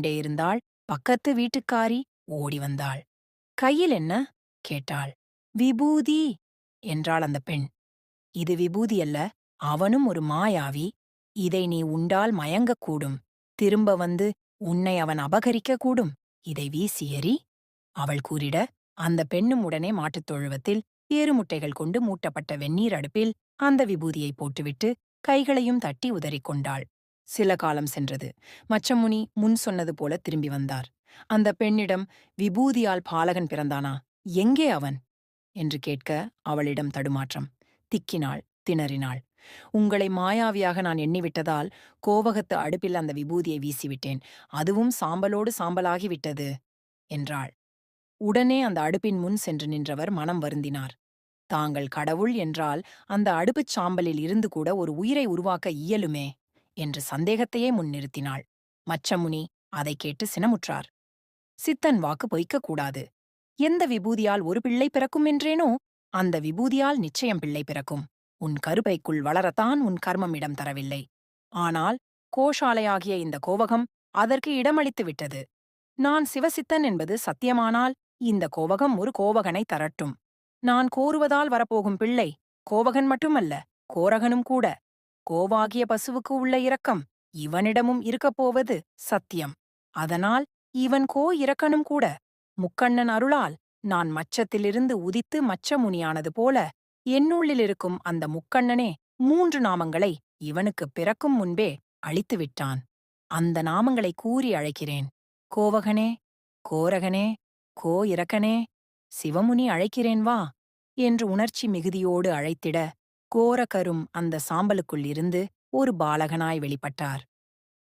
கொண்டே இருந்தாள். பக்கத்து வீட்டுக்காரி ஓடி வந்தாள். கையில் என்ன? கேட்டாள். விபூதி என்றாள் அந்த பெண். இது விபூதி அல்ல அவனும் ஒரு மாயாவி. இதை நீ உண்டால் மயங்கக்கூடும். திரும்ப வந்து உன்னை அவன் அபகரிக்கக்கூடும். இதை வீசி எறி. அவள் கூறிட அந்த பெண்ணும் உடனே மாட்டுத் தொழுவத்தில் ஏறுமுட்டைகள் கொண்டு மூட்டப்பட்ட வெந்நீர் அடுப்பில் அந்த விபூதியை போட்டுவிட்டு கைகளையும் தட்டி உதறிக்கொண்டாள் சில காலம் சென்றது. மச்சமுனி முன் சொன்னது போல திரும்பி வந்தார். அந்த பெண்ணிடம் விபூதியால் பாலகன் பிறந்தானா? எங்கே அவன்? என்று கேட்க அவளிடம் தடுமாற்றம். திக்கினாள் திணறினாள். உங்களை மாயாவியாக நான் எண்ணிவிட்டதால் கோவகத்து அடுப்பில் அந்த விபூதியை வீசிவிட்டேன். அதுவும் சாம்பலோடு சாம்பலாகிவிட்டது என்றாள். உடனே அந்த அடுப்பின் முன் சென்று நின்றவர் மனம் வருந்தினார். தாங்கள் கடவுள் என்றால் அந்த அடுப்புச் சாம்பலில் இருந்து கூட ஒரு உயிரை உருவாக்க இயலுமே? என்று சந்தேகத்தையே முன்னிறுத்தினாள். மச்சமுனி அதைக் கேட்டு சினமுற்றார். சித்தன் வாக்கு பொய்க்கக் கூடாது. எந்த விபூதியால் ஒரு பிள்ளை பிறக்கும் என்றேனோ அந்த விபூதியால் நிச்சயம் பிள்ளை பிறக்கும். உன் கருப்பைக்குள் வளரத்தான் உன் கர்மம் இடம் தரவில்லை. ஆனால் கோஷாலையாகிய இந்த கோவகம் அதற்கு இடமளித்து விட்டது. நான் சிவசித்தன் என்பது சத்தியமானால் இந்த கோவகம் ஒரு கோவகனை தரட்டும். நான் கோருவதால் வரப்போகும் பிள்ளை கோவகன் மட்டுமல்ல கோரகனும் கூட. கோவாகிய பசுவுக்கு உள்ள இரக்கம் இவனிடமும் இருக்கப் போவது சத்தியம். அதனால் இவன் கோ இரக்கனும் கூட. முக்கண்ணன் அருளால் நான் மச்சத்திலிருந்து உதித்து மச்சமுனியானது போல என்னுள்ளிலிருக்கும் அந்த முக்கண்ணனே மூன்று நாமங்களை இவனுக்கு பிறக்கும் முன்பே அழித்து விட்டான். அந்த நாமங்களை கூறி அழைக்கிறேன். கோவகனே கோரகனே கோ இரக்கனே சிவமுனி அழைக்கிறேன் வா என்று உணர்ச்சி மிகுதியோடு அழைத்திட கோரகரும் அந்த சாம்பலுக்குள் இருந்து ஒரு பாலகனாய் வெளிப்பட்டார்.